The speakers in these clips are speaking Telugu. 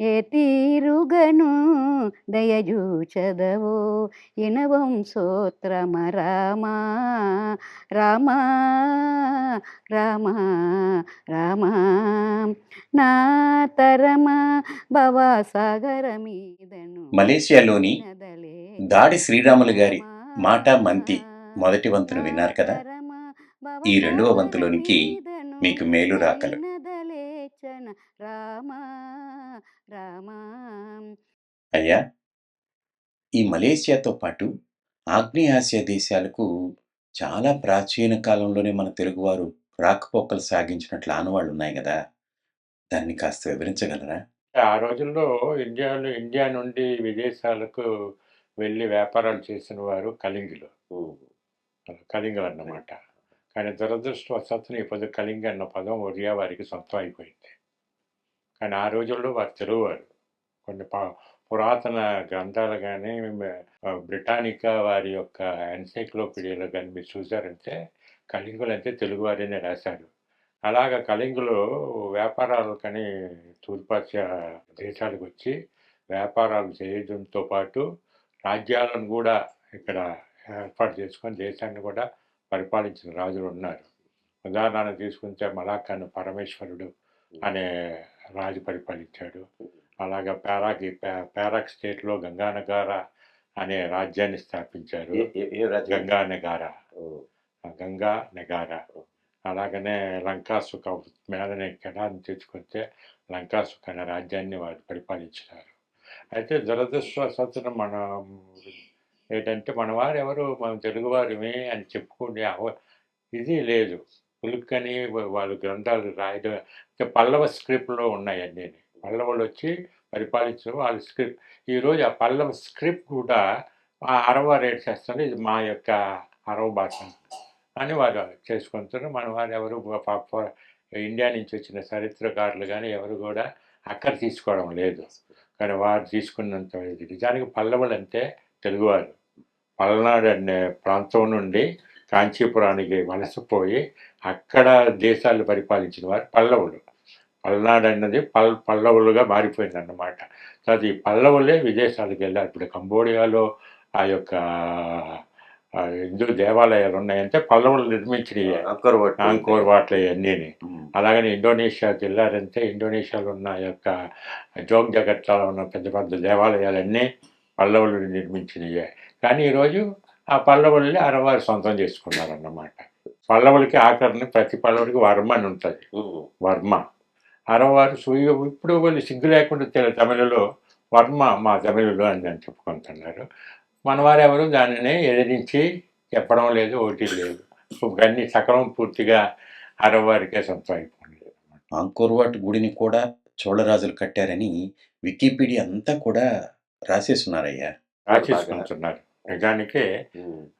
ఏ తీరుగను దయజూచదవో? ఇనవంశోత్రమ రామా రామా రామా రామా. నా తరమ భవసాగర మీదను మలేషియాలోని దాడి శ్రీరాములు గారి మాట మంతి మొదటి వంతును విన్నారు కదా? ఈ రెండవ వంతులోనికి మీకు మేలు రాకలు. రామా రామా అయ్యా! ఈ మలేషియాతో పాటు ఆగ్నేయాసియా దేశాలకు చాలా ప్రాచీన కాలంలోనే మన తెలుగువారు రాకపోకలు సాగించినట్లు ఆనవాళ్ళు ఉన్నాయి కదా దాన్ని కాస్త వివరించగలరా? ఆ రోజుల్లో ఇండియాలో ఇండియా నుండి విదేశాలకు వెళ్ళి వ్యాపారాలు చేసిన వారు కళింగులు కళింగులు అన్నమాట కానీ దురదృష్టవశాత్తు ఈ పద కళింగ అన్న పదం ఒరియా వారికి సొంతం అయిపోయింది. కానీ ఆ రోజుల్లో వారు తెలుగువారు కొన్ని పురాతన గ్రంథాలు కానీ బ్రిటానికా వారి యొక్క ఎన్సైక్లోపీడియాలో కానీ మీరు చూసారంటే కళింగులు అంటే తెలుగువారినే రాశారు. అలాగ కళింగులు వ్యాపారాలు కానీ తూర్పాశ్య దేశాలకు వచ్చి వ్యాపారాలు చేయడంతో పాటు రాజ్యాలను కూడా ఇక్కడ ఏర్పాటు చేసుకొని దేశాన్ని కూడా పరిపాలించిన రాజులు ఉన్నారు. ఉదాహరణ తీసుకుంటే మలాకాను పరమేశ్వరుడు అనే రాజు పరిపాలించాడు అలాగా పేరాకి పేరాక్ స్టేట్లో గంగానగార అనే రాజ్యాన్ని స్థాపించారు? గంగా నగార గంగా నగార అలాగనే లంకాసుక మీదనే కెడాన్ని తెచ్చుకుంటే లంకాసుక అనే రాజ్యాన్ని వారు పరిపాలించినారు. అయితే దురదృష్టవశాత్తున మనం ఏంటంటే మన వారు ఎవరు మనం తెలుగువారిమే అని చెప్పుకునే ఇది లేదు. పులుక్కని వాళ్ళు గ్రంథాలు రాయడం పల్లవ స్క్రిప్ట్లో ఉన్నాయి అన్నీ పల్లవులు వచ్చి పరిపాలించడం వాళ్ళ స్క్రిప్ట్ ఈరోజు ఆ పల్లవ స్క్రిప్ట్ కూడా ఆ అరవ రేట్ చేస్తుంది ఇది మా యొక్క అరవ భాష అని వారు చేసుకుంటారు. మన వారు ఎవరు ఇండియా నుంచి వచ్చిన చరిత్రకారులు కానీ ఎవరు కూడా అక్కడ తీసుకోవడం లేదు. కానీ వారు తీసుకున్నంత నిజానికి పల్లవులు అంటే తెలుగువారు. పల్నాడు అనే ప్రాంతం నుండి కాంచీపురానికి వలసపోయి అక్కడ దేశాలు పరిపాలించిన వారు పల్లవులు. పల్నాడు అన్నది పల్ పల్లవులుగా మారిపోయింది అన్నమాట తర్వాత ఈ పల్లవులే విదేశాలకు వెళ్ళారు. ఇప్పుడు కంబోడియాలో ఆ యొక్క హిందూ దేవాలయాలు ఉన్నాయంటే పల్లవులు నిర్మించినవి అంకోర్ వాట్ల. అన్నీ అలాగని ఇండోనేషియాకి వెళ్ళారంటే ఇండోనేషియాలో ఉన్న ఆ యొక్క జోగ్ జగత్లో ఉన్న పెద్ద పెద్ద దేవాలయాలన్నీ పల్లవులు నిర్మించినవే కానీ ఈరోజు ఆ పల్లవుల్ని అరవారు సొంతం చేసుకున్నారన్నమాట. పల్లవులకి ఆఖరిని ప్రతి పల్లవుడికి వర్మ అని ఉంటుంది. వర్మ. అరవారు సూయ ఇప్పుడు వాళ్ళు సిగ్గు లేకుండా తమిళలో వర్మ మా తమిళలో అని అని చెప్పుకుంటున్నారు. మన వారు ఎవరు దానిని ఎదిరించి చెప్పడం లేదు ఒకటి లేదు. అన్ని సకలం పూర్తిగా అరవారికే సొంతం అయిపోయింది. ఆంకోర్వాట్ గుడిని కూడా చోళరాజులు కట్టారని వికీపీడియా అంతా కూడా రాసేస్తున్నారయ్యా రాసేసుకుంటున్నారు. నిజానికి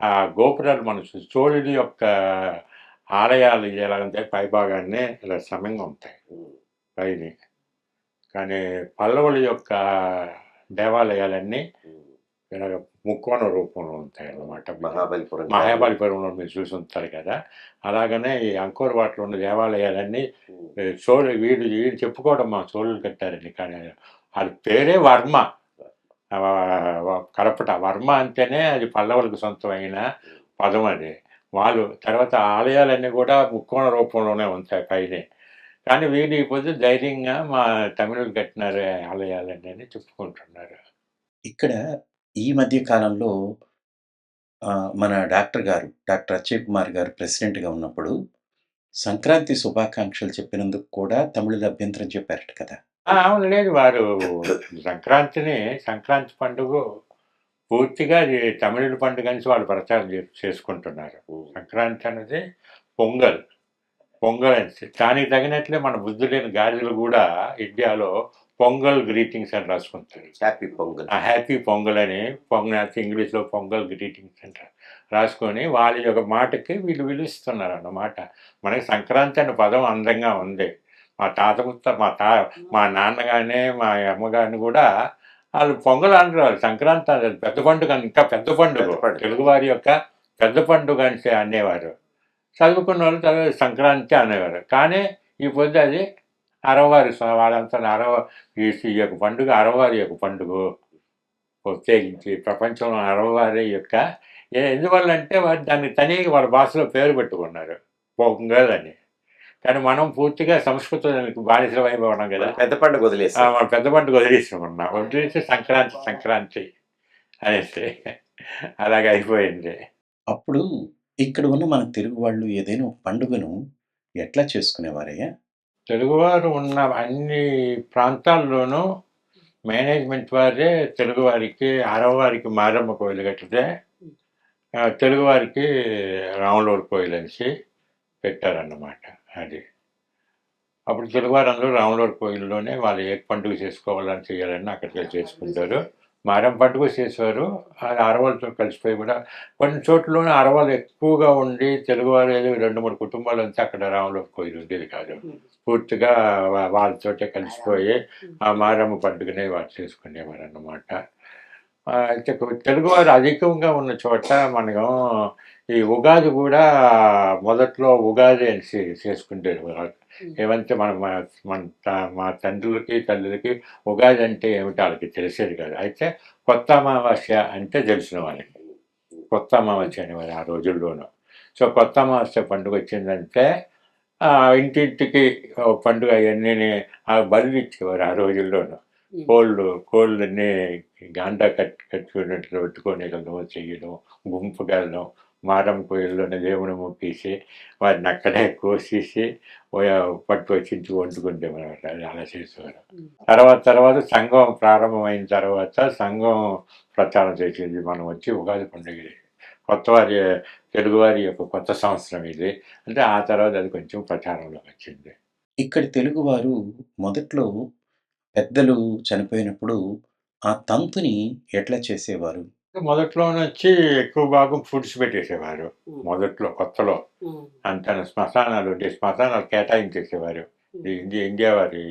ఆ గోపురాలు మన చోళుడి యొక్క ఆలయాలు ఎలాగంటే పైభాగాన్ని ఇలా సమంగా ఉంటాయి. పైని. కానీ పల్లవుల యొక్క దేవాలయాలన్నీ. ఇలాగ ముక్కోణ రూపంలో ఉంటాయి అన్నమాట మహాబలిపురం మహాబలిపురంలో మీరు చూసి ఉంటారు కదా. అలాగనే ఈ అంకోర్ వాటిలో ఉన్న దేవాలయాలన్నీ చోళ వీడు వీడు చెప్పుకోవడం మా చోళులు కట్టారని కానీ వాళ్ళ పేరే వర్మ. కడపట వర్మ అంటేనే అది పల్లవులకు సొంతమైన పదం అది. వాళ్ళు తర్వాత ఆలయాలన్నీ కూడా ముక్కోణ రూపంలోనే ఉంటాయి పైనే. కానీ వీడు ఇప్పుడు ధైర్యంగా మా తమిళులు కట్టినారు ఆలయాలన్నీ అని చెప్పుకుంటున్నారు. ఇక్కడ ఈ మధ్య కాలంలో మన డాక్టర్ గారు డాక్టర్ అక్షయ్ కుమార్ గారు ప్రెసిడెంట్గా ఉన్నప్పుడు సంక్రాంతి శుభాకాంక్షలు చెప్పినందుకు కూడా తమిళులు అభ్యంతరం చెప్పారట కదా. అవును లేదు వారు సంక్రాంతిని సంక్రాంతి పండుగ పూర్తిగా అది తమిళుల పండుగ నుంచి వాళ్ళు ప్రచారం చే- చేసుకుంటున్నారు. సంక్రాంతి అనేది పొంగల్ పొంగల్ అని దానికి తగినట్లే మన బుద్ధి లేని గాడిదలు కూడా ఇండియాలో పొంగల్ గ్రీటింగ్స్ అని రాసుకుంటారు. హ్యాపీ పొంగల్. ఆ హ్యాపీ పొంగల్ అని పొంగల్ ఇంగ్లీష్లో పొంగల్ గ్రీటింగ్స్ అంటారు రాసుకొని వాళ్ళ యొక్క మాటకి వీళ్ళు విలుస్తున్నారు అన్నమాట మనకి సంక్రాంతి అనే పదం అందంగా ఉంది. మా తాత ముత్త మా తా మా నాన్నగానే మా అమ్మగారిని కూడా వాళ్ళు పొంగల్ అంటారు. సంక్రాంతి అనేది పెద్ద పండుగ ఇంకా పెద్ద పండుగ. తెలుగువారి యొక్క పెద్ద పండుగ అని అనేవారు. చదువుకున్న వాళ్ళు చదువు సంక్రాంతి అనేవారు. కానీ ఈ పొద్దు అది అరవారి వాళ్ళంతా అరవ ఈ యొక్క పండుగ అరవారి యొక్క పండుగ. ప్రత్యేకించి ప్రపంచంలో అరవారి యొక్క ఎందువల్ల అంటే వారు దాన్ని తని వాళ్ళ భాషలో పేరు పెట్టుకున్నారు. పొంగల్ అని. కానీ మనం పూర్తిగా సంస్కృతానికి బానిసలు అయిపోవడం కదా. పెద్ద పండుగ వదిలేసాం. మన పెద్ద పండుగ వదిలేసుకున్నాం వదిలేసి సంక్రాంతి సంక్రాంతి అనేసి అలాగే అయిపోయింది. అప్పుడు ఇక్కడ ఉన్న మన తెలుగు వాళ్ళు ఏదైనా పండుగను ఎట్లా చేసుకునేవారయ్యా? తెలుగువారు ఉన్న అన్ని ప్రాంతాల్లోనూ మేనేజ్మెంట్ వారే తెలుగువారికి ఆరవవారికి మారమ్మ కోయిలు కట్టితే తెలుగువారికి రాములూరు కోయిలు అనేసి పెట్టారన్నమాట. అది. అప్పుడు తెలుగువారు అందరూ రాములూరు కోయిల్లోనే వాళ్ళు ఏ పండుగ చేసుకోవాలని చేయాలని అక్కడికి చేసుకుంటారు. మారం పండుగ చేసేవారు. అది అరవలతో కలిసిపోయి కూడా కొన్ని చోట్లలోనే అరవలు ఎక్కువగా ఉండి తెలుగువారు ఏదో రెండు మూడు కుటుంబాలు అంతా అక్కడ రాములూరు కోయిలు ఉండేది కాదు. పూర్తిగా వాళ్ళతోటే కలిసిపోయి ఆ మారమ్మ పండుగనే వాళ్ళు చేసుకునేవారు అన్నమాట తెలుగువారు అధికంగా ఉన్న చోట మనం ఈ ఉగాది కూడా మొదట్లో ఉగాది అని చేసుకుంటారు. ఏమంటే మన మన- మా తండ్రులకి తల్లులకి ఉగాది అంటే ఏమిటో వాళ్ళకి తెలిసేది కాదు. అయితే కొత్త అమావాస్య అంటే తెలిసిన వాళ్ళకి. కొత్త అమావాస్య అనేవారు ఆ రోజుల్లోనూ. సో కొత్త అమావాస్య పండుగ వచ్చిందంటే ఆ, ఇంటింటికి పండుగ అవన్నీ ఆ బలి ఇచ్చేవారు ఆ రోజుల్లోనూ. కోళ్ళు కోళ్ళన్నీ గాండా కట్ కట్టుకున్నట్లు పెట్టుకొని వెళ్ళడం చేయడం గుంపుగా వెళ్ళడం మారం కోయిల్లోనే దేవుని మొక్కేసి వాటిని అక్కడే కోసేసి ఓ- పట్టు వచ్చి ఇంటికి వండుకుంటేవారు అలా చేసేవారు. తర్వాత తర్వాత సంఘం ప్రారంభమైన తర్వాత సంఘం ప్రచారం చేసింది మనం వచ్చి ఉగాది పండుగ. ఇది. కొత్త వారి తెలుగువారి యొక్క కొత్త సంవత్సరం ఇది. అంటే ఆ తర్వాత అది కొంచెం ప్రచారంలోకి వచ్చింది. ఇక్కడి తెలుగువారు మొదట్లో పెద్దలు చనిపోయినప్పుడు ఆ తంతుని ఎట్లా చేసేవారు? మొదట్లో నుంచి ఎక్కువ భాగం ఫుడ్స్ పెట్టేసేవారు. మొదట్లో కొత్తలో అంత శ్మశానాలు ఉండే శ్మశానాలు కేటాయించేసేవారు. ఇండియా ఇండియా వారి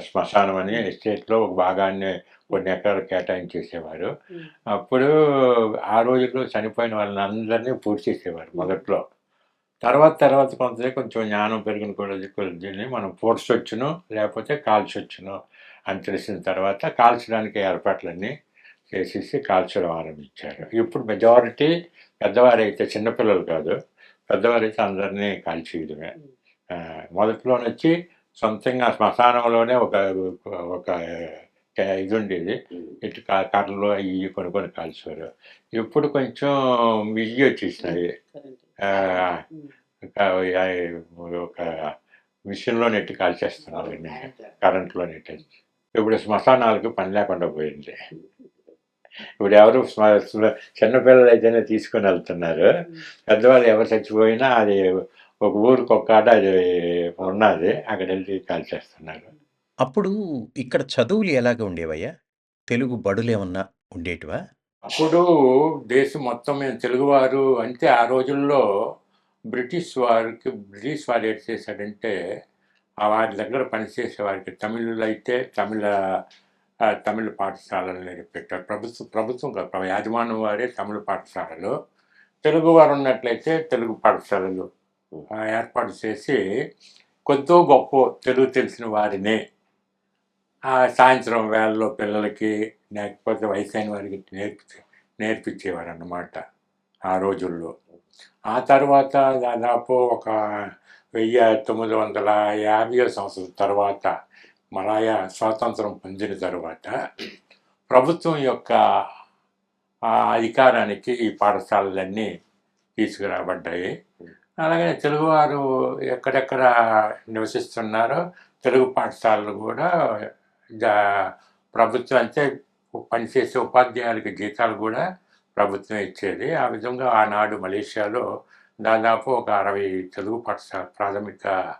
శ్మశానం అని ఎస్టేట్లో ఒక భాగాన్ని కొన్ని ఎకరాలు కేటాయించేసేవారు. అప్పుడు ఆ రోజుల్లో చనిపోయిన వాళ్ళని అందరినీ పూర్తి చేసేవారు మొదట్లో. తర్వాత తర్వాత కొంత కొంచెం జ్ఞానం పెరిగిన కొద్ది కొద్దిని మనం పూడ్చొచ్చును లేకపోతే కాల్చొచ్చును అని తెలిసిన తర్వాత కాల్చడానికి ఏర్పాట్లన్నీ చేసేసి కాల్చడం ఆరంభించారు. ఇప్పుడు మెజారిటీ పెద్దవారైతే చిన్నపిల్లలు కాదు. పెద్దవారైతే అందరినీ కాల్చేయడమే. మొదట్లోనొచ్చి సొంతంగా శ్మశానంలోనే ఒక ఒక ఇది ఉండేది ఇటు కర్రలు అవి ఇవి కొనుక్కొని కాల్చేవారు. ఇప్పుడు కొంచెం బిజీ వచ్చేసినాయి. ఒక- మిషన్లో నెట్టి కాల్చేస్తున్నారు. కరెంట్లో నెట్టి ఇప్పుడు శ్మశానాలకు పని లేకుండా పోయింది. ఇప్పుడు ఎవరు చిన్నపిల్లలు అయితేనే తీసుకొని వెళ్తున్నారు. పెద్దవాళ్ళు ఎవరు చచ్చిపోయినా అది ఒక ఊరికి ఒక కాడ అది ఉన్నది అక్కడ వెళ్ళి కాల్చేస్తున్నారు అప్పుడు ఇక్కడ చదువులు ఎలాగ ఉండేవయ్యా? తెలుగు బడులు ఏమన్నా ఉండేటివా? అప్పుడు దేశం మొత్తం తెలుగువారు అంటే ఆ రోజుల్లో బ్రిటిష్ వారికి బ్రిటిష్ వారు ఏం చేశాడంటే ఆ వారి దగ్గర పనిచేసే వారికి తమిళులు అయితే తమిళ తమిళ పాఠశాలలు పెట్టారు. ప్రభుత్వం ప్రభుత్వం యాజమాన్యం వారే తమిళ పాఠశాలలు. తెలుగు వారు ఉన్నట్లయితే తెలుగు పాఠశాలలు ఏర్పాటు చేసి కొద్దో గొప్ప తెలుగు తెలిసిన వారిని సాయంత్రం వేళల్లో పిల్లలకి లేకపోతే వయసైన వారికి నేర్పి నేర్పించేవారు అన్నమాట ఆ రోజుల్లో. ఆ తర్వాత దాదాపు ఒక వెయ్యి తొమ్మిది వందల యాభై సంవత్సరం తర్వాత మలాయా స్వాతంత్రం పొందిన తర్వాత ప్రభుత్వం యొక్క అధికారానికి ఈ పాఠశాలలన్నీ తీసుకురాబడ్డాయి. అలాగే తెలుగువారు ఎక్కడెక్కడ నివసిస్తున్నారో తెలుగు పాఠశాలలు కూడా ప్రభుత్వం అంటే పనిచేసే ఉపాధ్యాయులకి జీతాలు కూడా ప్రభుత్వం ఇచ్చేది. ఆ విధంగా ఆనాడు మలేషియాలో దాదాపు ఒక అరవై తెలుగు పాఠశాల ప్రాథమిక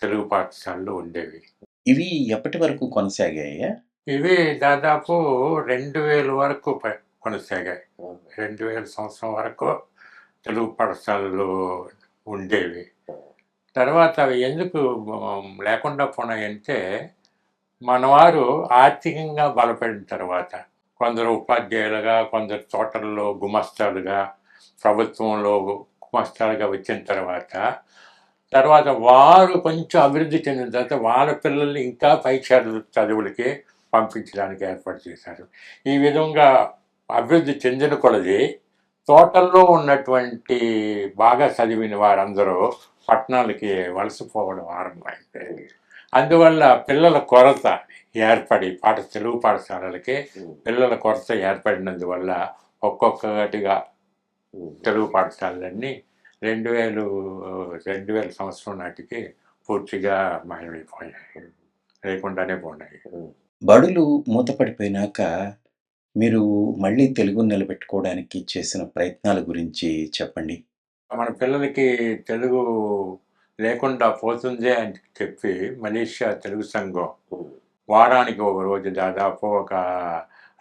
తెలుగు పాఠశాలలు ఉండేవి. ఇవి ఎప్పటి వరకు కొనసాగాయ్యా? ఇవి దాదాపు రెండు వేల వరకు కొనసాగాయి. రెండు వేల సంవత్సరం వరకు తెలుగు పాఠశాలలు ఉండేవి. తర్వాత అవి ఎందుకు లేకుండా పోనాయంటే మనవారు ఆర్థికంగా బలపడిన తర్వాత కొందరు ఉపాధ్యాయులుగా కొందరు తోటల్లో గుమస్తాలుగా ప్రభుత్వంలో గుమస్తాలుగా వచ్చిన తర్వాత తర్వాత వారు కొంచెం అభివృద్ధి చెందిన తర్వాత వాళ్ళ పిల్లల్ని ఇంకా పై చదువు చదువులకి పంపించడానికి ఏర్పాటు చేశారు. ఈ విధంగా అభివృద్ధి చెందిన కొలది తోటల్లో ఉన్నటువంటి బాగా చదివిన వారందరూ పట్టణాలకి వలసపోవడం ఆరంభమైంది. అందువల్ల పిల్లల కొరత ఏర్పడి పాఠ తెలుగు పాఠశాలలకి పిల్లల కొరత ఏర్పడినందువల్ల ఒక్కొక్కటిగా తెలుగు పాఠశాలలన్నీ రెండు వేలు రెండు వేల సంవత్సరం నాటికి పూర్తిగా మాయమైపోయాయి. లేకుండానే పోయినాయి బడులు మూతపడిపోయినాక మీరు మళ్ళీ తెలుగు నిలబెట్టుకోవడానికి చేసిన ప్రయత్నాల గురించి చెప్పండి. మన పిల్లలకి తెలుగు లేకుండా పోతుంది అని చెప్పి మలేషియా తెలుగు సంఘం వారానికి ఒక రోజు దాదాపు ఒక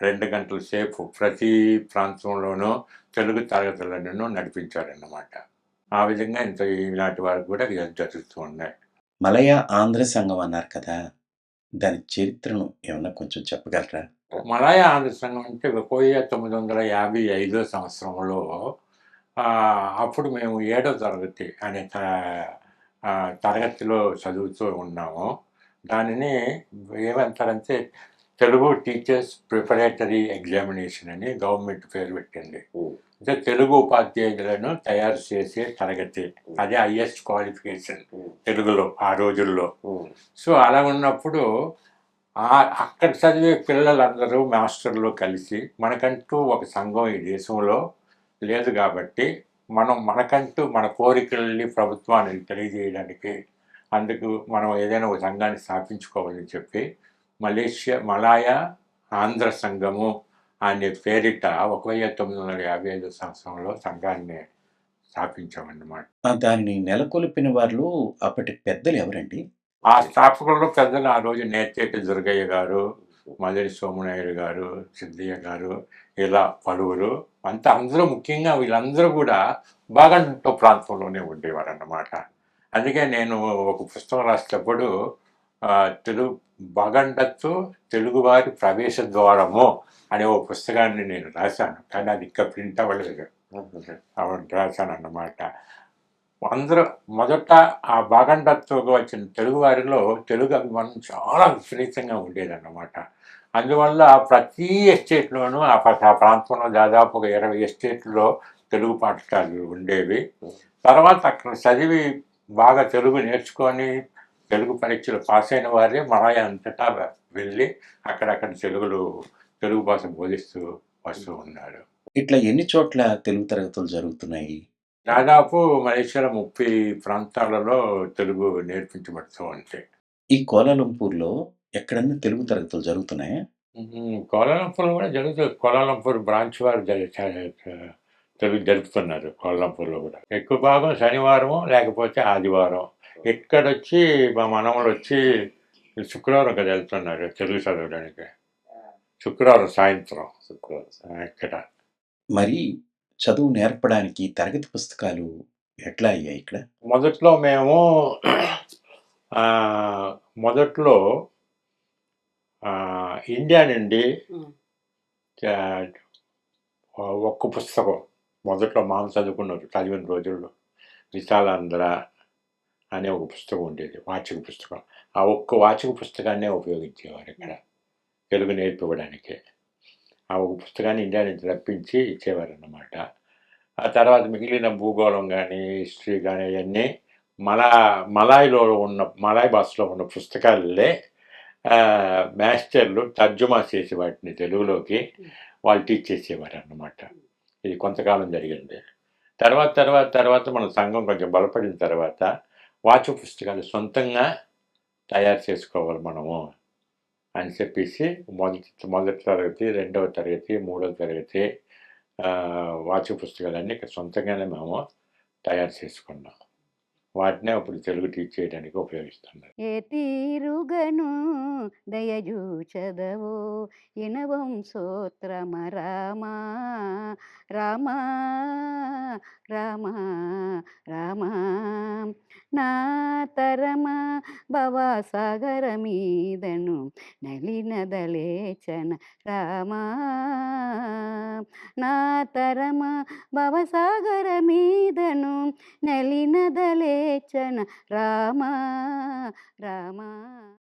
రెండు గంటల సేపు ప్రతి ప్రాంతంలోనూ తెలుగు తరగతులను నడిపించారన్నమాట. ఆ విధంగా ఇంత ఈనాటి వారికి కూడా ఇది జరుగుతూ ఉన్నాయి. మలయ ఆంధ్ర సంఘం అన్నారు కదా దాని చరిత్రను ఏమన్నా కొంచెం చెప్పగలరా? మలాయ ఆంధ్ర సంఘం అంటే పోయే తొమ్మిది వందల యాభై ఐదో సంవత్సరంలో ఆ, అప్పుడు మేము ఏడో తరగతి అనే తరగతిలో చదువుతూ ఉన్నాము. దానిని ఏమంటారంటే తెలుగు టీచర్స్ ప్రిపరేటరీ ఎగ్జామినేషన్ అని గవర్నమెంట్ పేరు పెట్టింది. అంటే తెలుగు ఉపాధ్యాయులను తయారు చేసే తరగతి. అదే హైయెస్ట్ క్వాలిఫికేషన్ తెలుగులో ఆ రోజుల్లో. సో అలా ఉన్నప్పుడు అక్కడ చదివే పిల్లలందరూ మాస్టర్లు కలిసి మనకంటూ ఒక సంఘం ఈ దేశంలో లేదు కాబట్టి మనం మనకంటూ మన కోరికల్ని ప్రభుత్వానికి తెలియజేయడానికి అందుకు మనం ఏదైనా ఒక సంఘాన్ని స్థాపించుకోవాలని చెప్పి మలేషియా మలాయా ఆంధ్ర సంఘము అనే పేరిట ఒక వెయ్యి తొమ్మిది వందల యాభై ఐదు సంవత్సరంలో సంఘాన్ని స్థాపించామన్నమాట. దానిని నెలకొల్పిన వారిలో అప్పటి పెద్దలు ఎవరండి? ఆ స్థాపకుల్లో పెద్దలు ఆ రోజు నేతేటి దుర్గయ్య గారు మదిరి సోమనాయుడు గారు సిద్ధయ్య గారు ఇలా పలువురు అంతా అందరూ ముఖ్యంగా వీళ్ళందరూ కూడా బాగంట ప్రాంతంలోనే ఉండేవారు అన్నమాట అందుకే నేను ఒక పుస్తకం రాసేటప్పుడు తెలుగు బగండత్తు తెలుగువారి ప్రవేశ ద్వారము అనే ఒక పుస్తకాన్ని నేను రాశాను. కానీ అది ఇంకా ప్రింట్ అవ్వలేదు. అవును రాశాను అన్నమాట అందరూ మొదట ఆ బాగండత్తుగా వచ్చిన తెలుగు వారిలో తెలుగు అభిమానం చాలా విపరీతంగా ఉండేదన్నమాట. అందువల్ల ప్రతి ఎస్టేట్లోనూ ఆ ఆ ప్రాంతంలో దాదాపు ఒక ఇరవై ఎస్టేట్లో తెలుగు పాఠశాలలు ఉండేవి. తర్వాత అక్కడ చదివి బాగా తెలుగు నేర్చుకొని తెలుగు పరీక్షలు పాస్ అయిన వారే మలయ అంతటా వెళ్ళి అక్కడక్కడ తెలుగులు తెలుగు భాష బోధిస్తూ వస్తూ ఉన్నారు. ఇట్లా ఎన్ని చోట్ల తెలుగు తరగతులు జరుగుతున్నాయి? దాదాపు మలేషియాలో ముప్పై ప్రాంతాలలో తెలుగు నేర్పించబడుతూ ఉంటాయి ఈ కోలాలంపూర్లో ఎక్కడన్నా తెలుగు తరగతులు జరుగుతున్నాయా? ఉమ్, కోలాలంపూర్ కూడా జరుగుతుంది. కోలాలంపూర్ బ్రాంచ్ వారు జరుపుతున్నారు కోలాలంపూర్లో కూడా. ఎక్కువ భాగం శనివారం లేకపోతే ఆదివారం. ఇక్కడొచ్చి మా మనవలు వచ్చి శుక్రవారం కదా వెళ్తున్నారు తెలుగు చదవడానికి. శుక్రవారం సాయంత్రం. ఆ, ఇక్కడ. మరి చదువు నేర్పడానికి తరగతి పుస్తకాలు ఎట్లా అయ్యాయి ఇక్కడ? మొదట్లో మేము ఆ, మొదట్లో ఆ, ఇండియా నుండి ఒక్క పుస్తకం. మొదట్లో మామ చదువుకున్నారు చదివిన రోజుల్లో విశాలాంధ్ర అనే ఒక పుస్తకం ఉండేది వాచిక పుస్తకం. ఆ ఒక్క వాచిక పుస్తకాన్నే ఉపయోగించేవారు ఇక్కడ. తెలుగు నేర్పివ్వడానికి. ఆ ఒక పుస్తకాన్ని ఇండియా నుంచి రప్పించి ఇచ్చేవారు అన్నమాట ఆ తర్వాత మిగిలిన భూగోళం కానీ హిస్టరీ కానీ అవన్నీ మలా మలాయిలో ఉన్న మలాయ్ భాషలో ఉన్న పుస్తకాలే మాస్టర్లు తర్జుమా చేసి వాటిని తెలుగులోకి వాళ్ళు టీచ్ చేసేవారు అన్నమాట ఇది కొంతకాలం జరిగింది. తర్వాత తర్వాత తర్వాత మన సంఘం కొంచెం బలపడిన తర్వాత వాచు పుస్తకాలు సొంతంగా తయారు చేసుకోవాలి మనము అని చెప్పేసి మొదటి మొదటి తరగతి రెండవ తరగతి మూడవ తరగతి ఆ, వాచు పుస్తకాలన్నీ ఇక్కడ సొంతంగానే మేము తయారు చేసుకున్నాం. వాటినే అప్పుడు తెలుగు టీచ్ చేయడానికి ఉపయోగిస్తున్నారు. ఏ తీరుగను దయజూచదవో ఇనవం సోత్రమ రామా రామా రామా రామా. నా తరమ భవసాగర మీదను నలినదలేచన రామా. నా తరమ భవసాగర మీదను నలినదలేచన రామా. రామా.